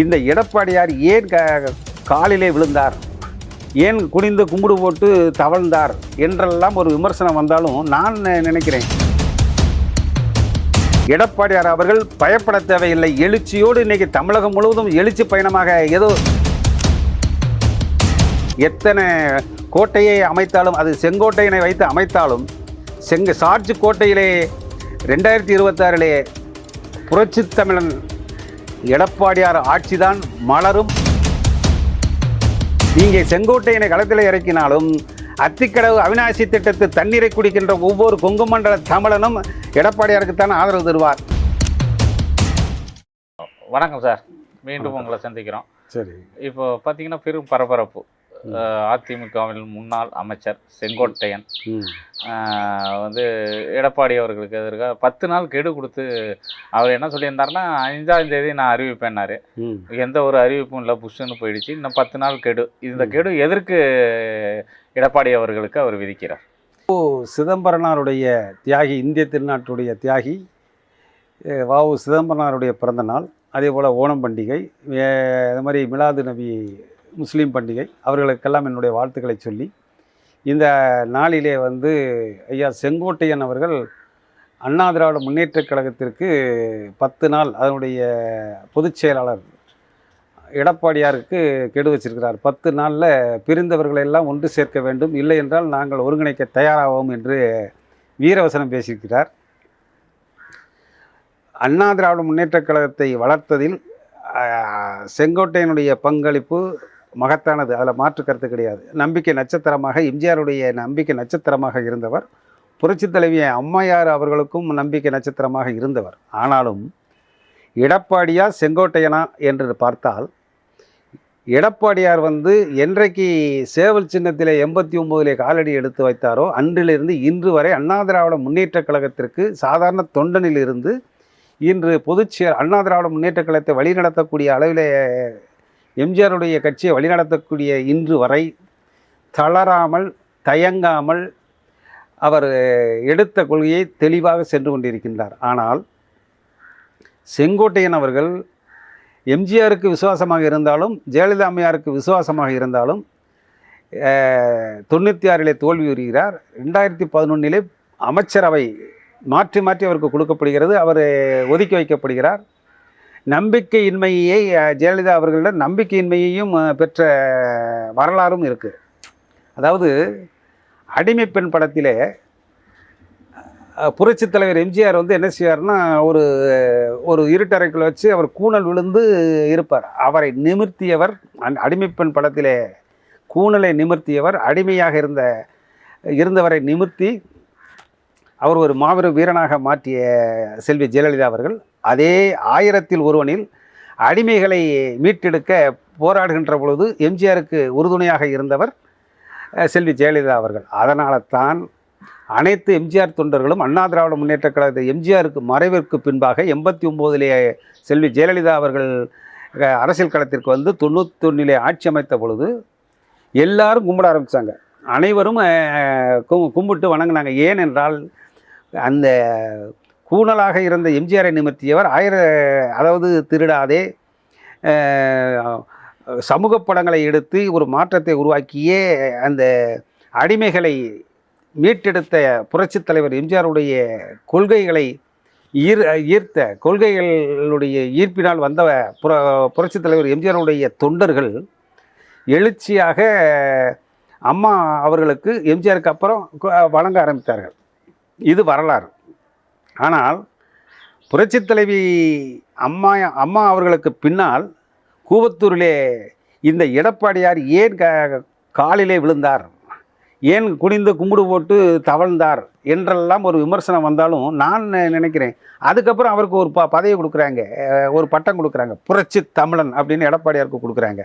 இந்த எடப்பாடியார் ஏன் க காலிலே விழுந்தார்? ஏன் குனிந்து கும்பிடு போட்டு தவழ்ந்தார்? என்றெல்லாம் ஒரு விமர்சனம் வந்தாலும் நான் நினைக்கிறேன். எடப்பாடியார் அவர்கள் பயப்பட தேவையில்லை. எழுச்சியோடு இன்னைக்கு தமிழகம் முழுவதும் எழுச்சி பயணமாக ஏதோ எத்தனை கோட்டையை அமைத்தாலும் அது செங்கோட்டையினை வைத்து அமைத்தாலும் செங்க சார்ஜ் கோட்டையிலே ரெண்டாயிரத்தி இருபத்தாறிலே புரட்சி தமிழன் எடப்பாடியார் ஆட்சிதான் மலரும். நீங்கள் செங்கோட்டையினை களத்தில் இறக்கினாலும் அத்திக்கடவு அவிநாசி திட்டத்து தண்ணீரை குடிக்கின்ற ஒவ்வொரு கொங்கு மண்டல தமிழனும் எடப்பாடியாருக்குத்தான் ஆதரவு தருவார். வணக்கம் சார். மீண்டும் உங்களை சந்திக்கிறோம். சரி. இப்போ பார்த்தீங்கன்னா பெரும் பரபரப்பு. அதிமுகவில் முன்னாள் அமைச்சர் செங்கோட்டையன். வந்து எடப்பாடி அவர்களுக்கு எதிராக பத்து நாள் கெடு கொடுத்து அவர் என்ன சொல்லியிருந்தாருன்னா அஞ்சாம் தேதி நான் அறிவிப்பேன்னாரு. எந்த ஒரு அறிவிப்பும் இல்லை புஷ்ஷுன்னு போயிடுச்சு. இன்னும் பத்து நாள் கெடு. இந்த கெடு எதற்கு எடப்பாடி அவர்களுக்கு அவர் விதிக்கிறார்? சிதம்பரனாருடைய தியாகி இந்திய திருநாட்டுடைய தியாகி வாவு சிதம்பரனாருடைய பிறந்த நாள் அதே போல் ஓணம் பண்டிகை அது மாதிரி மிலாது நபி முஸ்லீம் பண்டிகை அவர்களுக்கெல்லாம் என்னுடைய வாழ்த்துக்களை சொல்லி இந்த நாளிலே வந்து ஐயா செங்கோட்டையன் அவர்கள் அண்ணா திராவிட முன்னேற்றக் கழகத்திற்கு பத்து நாள் அதனுடைய பொதுச் செயலாளர் எடப்பாடியாருக்கு கெடு வச்சிருக்கிறார். பத்து நாளில் பிரிந்தவர்களை எல்லாம் ஒன்று சேர்க்க வேண்டும். இல்லை என்றால் நாங்கள் ஒருங்கிணைக்க தயாராவோம் என்று வீரவசனம் பேசியிருக்கிறார். அண்ணா திராவிட முன்னேற்றக் கழகத்தை வளர்த்ததில் செங்கோட்டையனுடைய பங்களிப்பு மகத்தானது. அதில் மாற்று கருத்து கிடையாது. நம்பிக்கை நட்சத்திரமாக எம்ஜிஆருடைய நம்பிக்கை நட்சத்திரமாக இருந்தவர் புரட்சி தலைவி அம்மையார் அவர்களுக்கும் நம்பிக்கை நட்சத்திரமாக இருந்தவர். ஆனாலும் எடப்பாடியா செங்கோட்டையனா என்று பார்த்தால் எடப்பாடியார் வந்து என்றைக்கு சேவல் சின்னத்தில் எண்பத்தி ஒம்போதிலே காலடி எடுத்து வைத்தாரோ அன்றிலிருந்து இன்று வரை அண்ணா திராவிட முன்னேற்றக் கழகத்திற்கு சாதாரண தொண்டனிலிருந்து இன்று பொதுச்செயல் அண்ணா திராவிட முன்னேற்றக் கழகத்தை வழிநடத்தக்கூடிய அளவிலே எம்ஜிஆருடைய கட்சியை வழிநடத்தக்கூடிய இன்று வரை தளராமல் தயங்காமல் அவர் எடுத்த கொள்கையை தெளிவாக சென்று கொண்டிருக்கின்றார். ஆனால் செங்கோட்டையன் அவர்கள் எம்ஜிஆருக்கு விசுவாசமாக இருந்தாலும் ஜெயலலிதா அம்மையாருக்கு விசுவாசமாக இருந்தாலும் தொண்ணூற்றி ஆறிலே தோல்வி உறுகிறார் ரெண்டாயிரத்தி பதினொன்றிலே அமைச்சரவை மாற்றி மாற்றி அவருக்கு கொடுக்கப்படுகிறது. அவர் ஒதுக்கி வைக்கப்படுகிறார். நம்பிக்கையின்மையை ஜெயலலிதா அவர்களிடம் நம்பிக்கையின்மையையும் பெற்ற வரலாறும் இருக்குது அதாவது அடிமை பெண் படத்திலே அஹ், புரட்சித் தலைவர் எம்ஜிஆர் வந்து என்ன செய்வார்னா ஒரு ஒரு இருட்டறைக்குள்ள வச்சு அவர் கூணல் விழுந்து இருப்பார். அவரை நிமிர்த்தியவர் அந்த அடிமைப்பெண் படத்திலே கூணலை நிமிர்த்தியவர் அடிமையாக இருந்த இருந்தவரை நிமிர்த்தி அவர் ஒரு மாபெரும் வீரனாக மாற்றிய செல்வி ஜெயலலிதா அவர்கள். அதே ஆயிரத்தில் ஒருவனில் அடிமைகளை மீட்டெடுக்க போராடுகின்ற பொழுது எம்ஜிஆருக்கு உறுதுணையாக இருந்தவர் செல்வி ஜெயலலிதா அவர்கள். அதனால தான் அனைத்து எம்ஜிஆர் தொண்டர்களும் அண்ணா திராவிட முன்னேற்ற கழகத்தை எம்ஜிஆருக்கு மறைவிற்கு பின்பாக எண்பத்தி ஒம்போதிலே செல்வி ஜெயலலிதா அவர்கள் அரசியல் களத்திற்கு வந்து தொண்ணூத்தொன்னிலே ஆட்சி அமைத்த பொழுது எல்லாரும் கும்பிட ஆரம்பித்தாங்க அனைவரும் கும்பிட்டு வணங்கினாங்க. ஏனென்றால் அந்த கூணலாக இருந்த எம்ஜிஆரை நிமிர்த்தியவர் ஆயிர அதாவது திருடாதே சமூக படங்களை எடுத்து ஒரு மாற்றத்தை உருவாக்கியே அந்த அடிமைகளை மீட்டெடுத்த புரட்சித் தலைவர் எம்ஜிஆருடைய கொள்கைகளை ஈர் ஈர்த்த கொள்கைகளுடைய ஈர்ப்பினால் வந்த புர புரட்சித் தலைவர் எம்ஜிஆருடைய தொண்டர்கள் எழுச்சியாக அம்மா அவர்களுக்கு எம்ஜிஆருக்கு அப்புறம் வழங்க ஆரம்பித்தார்கள். இது வரலாறு. ஆனால் புரட்சித் தலைவி அம்மா அம்மா அவர்களுக்கு பின்னால் கூவத்தூரிலே இந்த எடப்பாடியார் ஏன் க காலிலே விழுந்தார்? ஏன் குனிந்து கும்பிடு போட்டு தவழ்ந்தார்? என்றெல்லாம் ஒரு விமர்சனம் வந்தாலும் நான் நினைக்கிறேன். அதுக்கப்புறம் அவருக்கு ஒரு ப பதவி கொடுக்குறாங்க. ஒரு பட்டம் கொடுக்குறாங்க. புரட்சி தமிழன் அப்படின்னு எடப்பாடியாருக்கு கொடுக்குறாங்க.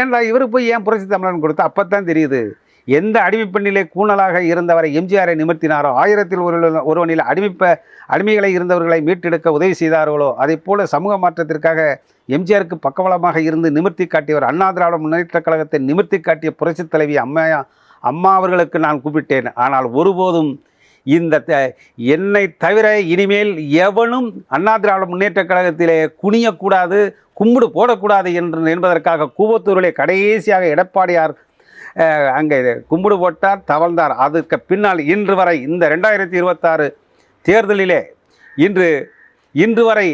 ஏன்டா இவரு போய் ஏன் புரட்சி தமிழன் கொடுத்தா அப்போ தான் தெரியுது. எந்த அடிமைப்பெண்ணிலே கூணலாக இருந்தவரை எம்ஜிஆரை நிமிர்த்தினாரோ ஆயிரத்தில் ஒரு ஒருவனில் அடிமைப்ப அடிமைகளை இருந்தவர்களை மீட்டெடுக்க உதவி செய்தார்களோ அதை போல சமூக மாற்றத்திற்காக எம்ஜிஆருக்கு பக்கவளமாக இருந்து நிமிர்த்தி காட்டியவர் அண்ணா திராவிட முன்னேற்றக் கழகத்தை நிமிர்த்தி காட்டிய புரட்சித் தலைவி அம்மையா அம்மா அவர்களுக்கு நான் கூப்பிட்டேன். ஆனால் ஒருபோதும் இந்த த- என்னை தவிர இனிமேல் எவனும் அண்ணா திராவிட முன்னேற்றக் கழகத்திலே குனியக்கூடாது கும்பிடு போடக்கூடாது என்று என்பதற்காக கூவத்தூரிலே கடைசியாக எடப்பாடியார் அங்கே கும்பிடு போட்டார் தவழ்ந்தார். அதற்கு பின்னால் இன்று வரை இந்த ரெண்டாயிரத்தி இருபத்தாறு தேர்தலிலே இன்று இன்று வரை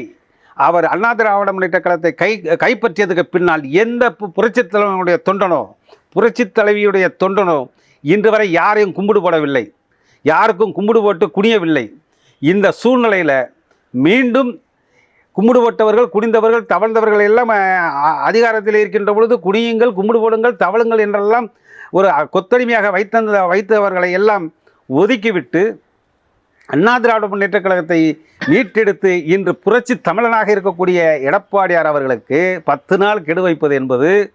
அவர் அண்ணா திராவிட முன்னேற்ற கழகத்தை கை கைப்பற்றியதுக்கு பின்னால் எந்த பு- புரட்சித் தலைவனுடைய தொண்டனோ புரட்சித் தலைவியுடைய தொண்டனோ இன்று வரை யாரையும் கும்பிடு போடவில்லை. யாருக்கும் கும்பிடு போட்டு குனியவில்லை. இந்த சூழ்நிலையில் மீண்டும் கும்பிடு போட்டவர்கள் குனிந்தவர்கள் தவழ்ந்தவர்கள் எல்லாம் அ- அதிகாரத்தில் இருக்கின்ற பொழுது குனியுங்கள் கும்பிடு போடுங்கள் தவழுங்கள் என்றெல்லாம் ஒரு கொத்தடிமையாக வைத்தந்த வைத்தவர்களை எல்லாம் ஒதுக்கிவிட்டு அண்ணா திராவிட முன்னேற்ற கழகத்தை மீட்டெடுத்து இன்று புரட்சி தமிழனாக இருக்கக்கூடிய எடப்பாடியார் அவர்களுக்கு பத்து நாள் கெடு வைப்பது என்பது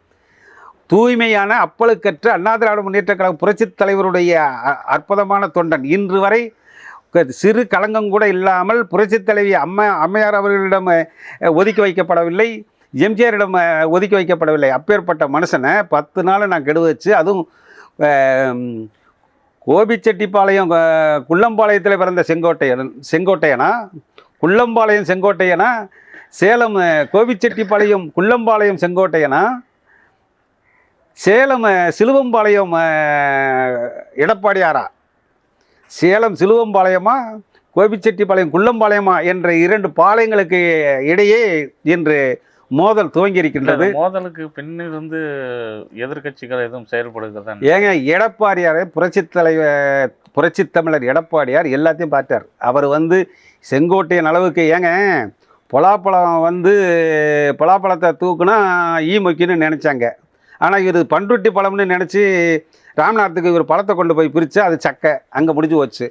தூய்மையான அப்பழுக்கற்ற அண்ணா திராவிட முன்னேற்ற கழக புரட்சித் தலைவருடைய அ- அற்புதமான தொண்டன். இன்று வரை க- சிறு களங்கம் கூட இல்லாமல் புரட்சித் தலைவி அம்மா அம்மையார் அவர்களிடம் ஒதுக்கி வைக்கப்படவில்லை. எம்ஜிஆரிடம் ஒதுக்கி வைக்கப்படவில்லை. அப்பேற்பட்ட மனுஷனை பத்து நாள் நான் கெடு வச்சு அதுவும் கோபிச்செட்டிப்பாளையம் குள்ளம்பாளையத்தில் பிறந்த செங்கோட்டையன் செங்கோட்டையனா? குள்ளம்பாளையம் செங்கோட்டையனா? சேலம் கோபிச்செட்டிப்பாளையம் குள்ளம்பாளையம் செங்கோட்டையனா? சேலம் சிலுவம்பாளையம் எடப்பாடியாரா? சேலம் சிலுவம்பாளையமா? கோபிச்செட்டிப்பாளையம் குள்ளம்பாளையமா? என்ற இரண்டு பாளையங்களுக்கு இடையே இன்று மோதல் துவங்கி இருக்கின்றது மோதலுக்கு பின்னிருந்து எதிர்க்கட்சிகள் எதுவும் செயல்படுகிறதா? ஏங்க எடப்பாடியார் புரட்சித் தலைவர் புரட்சித் தமிழர் எடப்பாடியார் எல்லாத்தையும் பார்த்தார். அவர் வந்து செங்கோட்டையன் அளவுக்கு ஏங்க பலாப்பழம் வந்து பலாப்பழத்தை தூக்குனா ஈ மொக்கின்னு நினச்சாங்க. ஆனால் இவர் பண்ருட்டி பழம்னு நினச்சி ராமநாதத்துக்கு இவர் பழத்தை கொண்டு போய் பிரித்து அது சக்கை. அங்கே முடிஞ்சு போச்சு.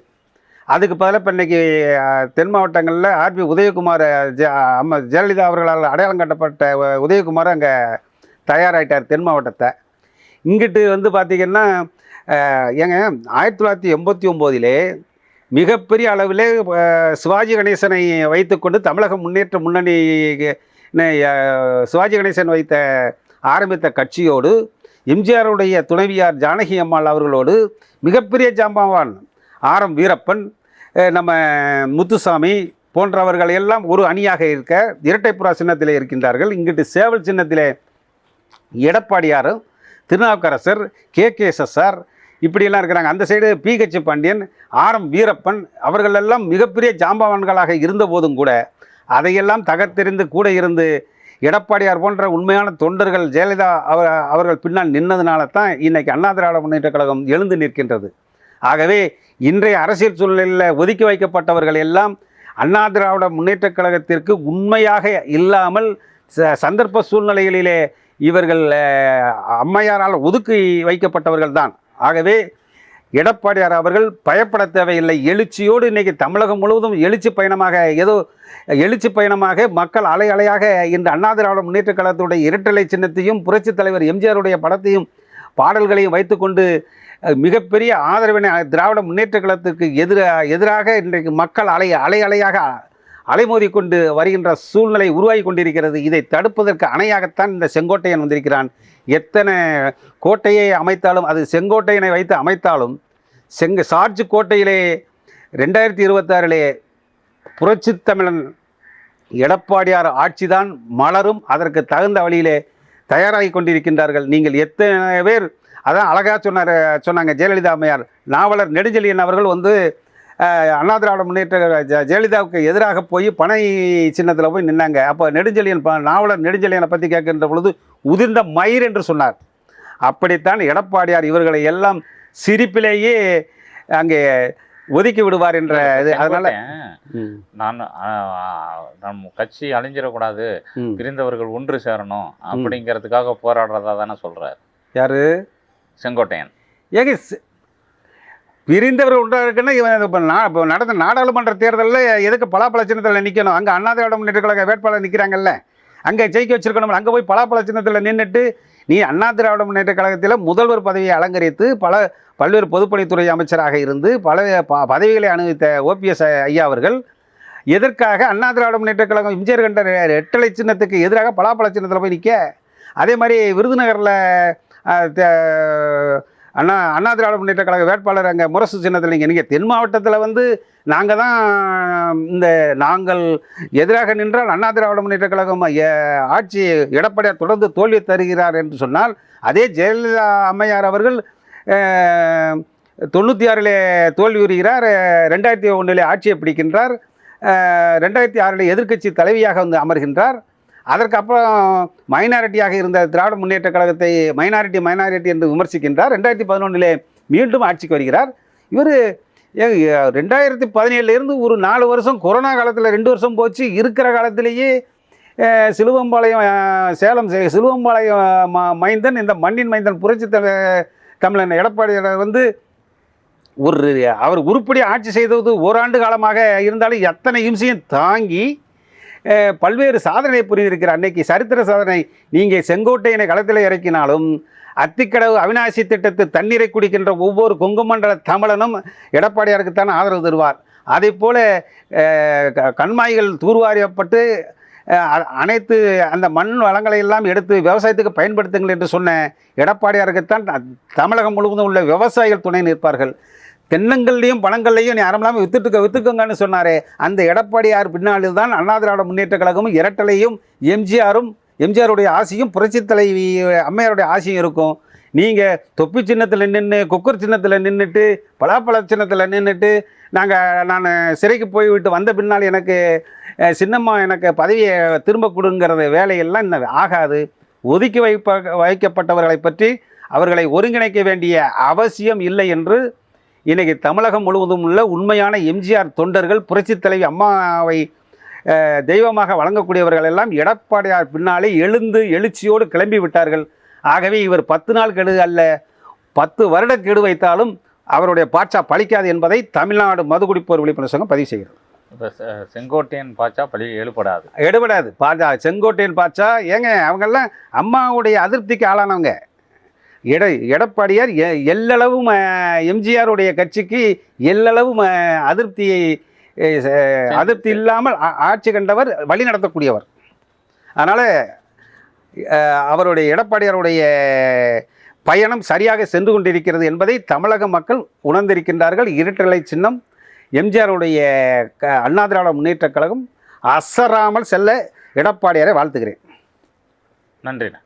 அதுக்கு பதிலாக இப்போ இன்னைக்கு தென் மாவட்டங்களில் ஆர்பி உதயகுமார் ஜ அம்மா ஜெயலலிதா அவர்களால் அடையாளம் கட்டப்பட்ட உதயகுமார் அங்கே தயாராகிட்டார் தென் மாவட்டத்தை. இங்கிட்டு வந்து பார்த்திங்கன்னா ஏங்க ஆயிரத்தி தொள்ளாயிரத்தி எண்பத்தி ஒம்போதிலே மிகப்பெரிய அளவிலே சிவாஜி கணேசனை வைத்துக்கொண்டு தமிழக முன்னேற்ற முன்னணி சிவாஜி கணேசன் வைத்த ஆரம்பித்த கட்சியோடு எம்ஜிஆருடைய துணைவியார் ஜானகி அம்மாள் அவர்களோடு மிகப்பெரிய ஜாம்பவான் ஆர் எம் வீரப்பன் நம்ம முத்துசாமி போன்றவர்கள் எல்லாம் ஒரு அணியாக இருக்க இரட்டைப்புறா சின்னத்தில் இருக்கின்றார்கள். இங்கிட்டு சேவல் சின்னத்தில் எடப்பாடியாரும் திருநாவுக்கரசர் கே. கே. எஸ்எஸ்ஆர் இப்படியெல்லாம் இருக்கிறாங்க. அந்த side P. Pandian R M Veerappan அவர்கள் எல்லாம் மிகப்பெரிய ஜாம்பவான்களாக இருந்த போதும் கூட அதையெல்லாம் தகர்த்தெறிந்து கூட இருந்து எடப்பாடியார் போன்ற உண்மையான தொண்டர்கள் ஜெயலலிதா அவர் அவர்கள் பின்னால் நின்னதுனால தான் இன்றைக்கி அண்ணா திராவிட முன்னேற்ற கழகம் எழுந்து நிற்கின்றது. ஆகவே இன்றைய அரசியல் சூழ்நிலையில் ஒதுக்கி வைக்கப்பட்டவர்கள் எல்லாம் அண்ணா திராவிட முன்னேற்ற கழகத்திற்கு உண்மையாக இல்லாமல் ச- சந்தர்ப்ப சூழ்நிலைகளிலே இவர்கள் அம்மையாரால் ஒதுக்கி வைக்கப்பட்டவர்கள் தான். ஆகவே எடப்பாடியார் அவர்கள் பயப்பட தேவையில்லை. எழுச்சியோடு இன்றைக்கி தமிழகம் முழுவதும் எழுச்சி பயணமாக ஏதோ எழுச்சி பயணமாக மக்கள் அலை அலையாக இன்று அண்ணா திராவிட முன்னேற்ற கழகத்துடைய இரட்டலை சின்னத்தையும் புரட்சித் தலைவர் எம்ஜிஆருடைய படத்தையும் பாடல்களையும் வைத்துக்கொண்டு மிகப்பெரிய ஆதரவினை திராவிட முன்னேற்ற கழகத்திற்கு எதிராக எதிராக இன்றைக்கு மக்கள் அலை அலை அலையாக அலைமோதி கொண்டு வருகின்ற சூழ்நிலை உருவாகி கொண்டிருக்கிறது. இதை தடுப்பதற்கு அணையாகத்தான் இந்த செங்கோட்டையன் வந்திருக்கிறான். எத்தனை கோட்டையை அமைத்தாலும் அது செங்கோட்டையனை வைத்து அமைத்தாலும் செங்க சார்ஜ் கோட்டையிலே ரெண்டாயிரத்தி இருபத்தாறிலே புரட்சி தமிழன் எடப்பாடியார் ஆட்சிதான் மலரும் அதற்கு தகுந்த வழியிலே தயாராகி கொண்டிருக்கின்றார்கள். நீங்கள் எத்தனை பேர் அதான் அழகாக சொன்னார் சொன்னாங்க ஜெயலலிதா அம்மையார். நாவலர் நெடுஞ்செழியன் அவர்கள் வந்து அண்ணா திராவிட முன்னேற்ற ஜெயலலிதாவுக்கு எதிராக போய் பனை சின்னத்தில் போய் நின்னாங்க. அப்போ நெடுஞ்செழியன் நாவலர் நெடுஞ்செழியனை பற்றி கேட்கின்ற பொழுது உதிர்ந்த மயிர் என்று சொன்னார். அப்படித்தான் எடப்பாடியார் இவர்களை எல்லாம் சிரிப்பிலேயே அங்கே ஒதுக்கி விடுவார் என்ற இது. அதனால நான் நம் கட்சி அழிஞ்சிடக்கூடாது. பிரிந்தவர்கள் ஒன்று சேரணும் அப்படிங்கிறதுக்காக போராடுறதா தானே சொல்றாரு. யாரு? செங்கோட்டையன். ஏங்க பிரிந்தவர் ஒன்றாக இவன் இப்போ இப்போ நடந்த நாடாளுமன்ற தேர்தலில் எதுக்கு பலாப்பழ சின்னத்தில் நிற்கணும் அங்கே அண்ணா முன்னேற்ற கழக வேட்பாளர் நிற்கிறாங்கல்ல அங்கே ஜெயிக்க வச்சிருக்கணும் அங்கே போய் பலாப்பழ சின்னத்தில் நின்றுட்டு நீ அண்ணா திராவிட முன்னேற்ற கழகத்தில் முதல்வர் பதவியை அலங்கரித்து பல பல்வேறு பொதுப்பணித்துறை அமைச்சராக இருந்து பல ப- பதவிகளை அனுபவித்த ஓபிஎஸ் ஐயா அவர்கள் எதற்காக அண்ணா திராவிட முன்னேற்ற கழகம் எம்ஜிஆர் கண்ட ரெட்டலை சின்னத்துக்கு எதிராக பலாப்பழ சின்னத்தில் போய் நிற்க அதே மாதிரி விருதுநகரில் அண்ணா அண்ணா திராவிட முன்னேற்ற கழக வேட்பாளர் அங்கே முரசு சின்னத்தில் நீங்கள் நீங்கள் தென் மாவட்டத்தில் வந்து நாங்கள் தான் இந்த நாங்கள் எதிராக நின்றால் அண்ணா திராவிட முன்னேற்ற கழகம் ஆட்சி எடப்பாடியார் தொடர்ந்து தோல்வி தருகிறார் என்று சொன்னால் அதே ஜெயலலிதா அம்மையார் அவர்கள் தொண்ணூற்றி ஆறிலே தோல்வியுறுகிறார் உறுகிறார். ரெண்டாயிரத்தி ஒன்றிலே ஆட்சியை பிடிக்கின்றார். ரெண்டாயிரத்தி ஆறில் எதிர்க்கட்சி தலைவியாக வந்து அமர்கின்றார். அதற்கப்புறம் மைனாரிட்டியாக இருந்த திராவிட முன்னேற்ற கழகத்தை மைனாரிட்டி மைனாரிட்டி என்று விமர்சிக்கின்றார். ரெண்டாயிரத்தி பதினொன்றிலே மீண்டும் ஆட்சிக்கு வருகிறார். இவர் ரெண்டாயிரத்தி பதினேழுலேருந்து ஒரு நாலு வருஷம் கொரோனா காலத்தில் ரெண்டு வருஷம் போச்சு. இருக்கிற காலத்திலேயே சிலுவம்பாளையம் சேலம் சிலுவம்பாளையம் ம- மைந்தன் இந்த மண்ணின் மைந்தன் புரட்சி தமிழன் எடப்பாடியார் வந்து ஒரு அவர் உருப்படி ஆட்சி செய்தது ஓராண்டு காலமாக இருந்தாலும் எத்தனை இம்சையும் தாங்கி பல்வேறு சாதனை புரிந்திருக்கிற அன்னைக்கு சரித்திர சாதனை நீங்கள் செங்கோட்டையனை களத்தில் இறக்கினாலும் அத்திக்கடவு அவிநாசி திட்டத்து தண்ணீரை குடிக்கின்ற ஒவ்வொரு கொங்குமண்டல தமிழனும் எடப்பாடியாருக்குத்தான் ஆதரவு தருவார். அதே போல் க- கண்மாய்கள் தூர்வாரியப்பட்டு அனைத்து அந்த மண் வளங்களை எல்லாம் எடுத்து விவசாயத்துக்கு பயன்படுத்துங்கள் என்று சொன்ன எடப்பாடியாருக்குத்தான் தமிழகம் முழுவதும் உள்ள விவசாயிகள் துணை நிற்பார்கள். தென்னங்கள்லையும் பழங்கள்லையும் நீ அறமில்லாமல் வித்துட்டு வித்துக்கோங்கன்னு சொன்னாரே. அந்த எடப்பாடியார் பின்னாளில் தான் அண்ணா திராவிட முன்னேற்ற கழகமும் இரட்டலையும் எம்ஜிஆரும் எம்ஜிஆருடைய ஆசையும் புரட்சி தலைவி அம்மையாருடைய ஆசையும் இருக்கும். நீங்கள் தொப்பி சின்னத்தில் நின்று குக்கர் சின்னத்தில் நின்றுட்டு பலாப்பழ சின்னத்தில் நின்றுட்டு நாங்கள் நான் சிறைக்கு போய்விட்டு வந்த பின்னால் எனக்கு சின்னம்மா எனக்கு பதவியை திரும்ப கொடுங்கிறத வேலையெல்லாம் இன்னும் ஆகாது. ஒதுக்கி வைப்ப வைக்கப்பட்டவர்களை பற்றி அவர்களை ஒருங்கிணைக்க வேண்டிய அவசியம் இல்லை என்று இன்னைக்கு தமிழகம் முழுவதும் உள்ள உண்மையான எம்ஜிஆர் தொண்டர்கள் புரட்சித் தலைவி அம்மாவை தெய்வமாக வழங்கக்கூடியவர்கள் எல்லாம் எடப்பாடியார் பின்னாலே எழுந்து எழுச்சியோடு கிளம்பி விட்டார்கள். ஆகவே இவர் பத்து நாள் கெடு அல்ல பத்து வருட கெடு வைத்தாலும் அவருடைய பாட்சா பலிக்காது என்பதை தமிழ்நாடு மதுகுடிப்போர் விழிப்புணர்வு சங்கம் பதிவு செய்கிறது. செங்கோட்டையன் பாய்ச்சா பழி எழுப்படாது. எடுபடாது. பாஜா செங்கோட்டையன் பாட்சா ஏங்க அவங்கெல்லாம் அம்மாவுடைய அதிருப்திக்கு ஆளானவங்க. எட எடப்பாடியார் எ எல்லளவும் எம்ஜிஆருடைய கட்சிக்கு எல்லளவும் அதிருப்தியை அதிருப்தி இல்லாமல் ஆட்சி கண்டவர் வழி நடத்தக்கூடியவர். அதனால் அவருடைய எடப்பாடியாருடைய பயணம் சரியாக சென்று கொண்டிருக்கிறது என்பதை தமிழக மக்கள் உணர்ந்திருக்கின்றார்கள். இருட்டலை சின்னம் எம்ஜிஆருடைய க அண்ணா திராவிட முன்னேற்றக் கழகம் அசராமல் செல்ல எடப்பாடியாரை வாழ்த்துகிறேன். நன்றிண்ணா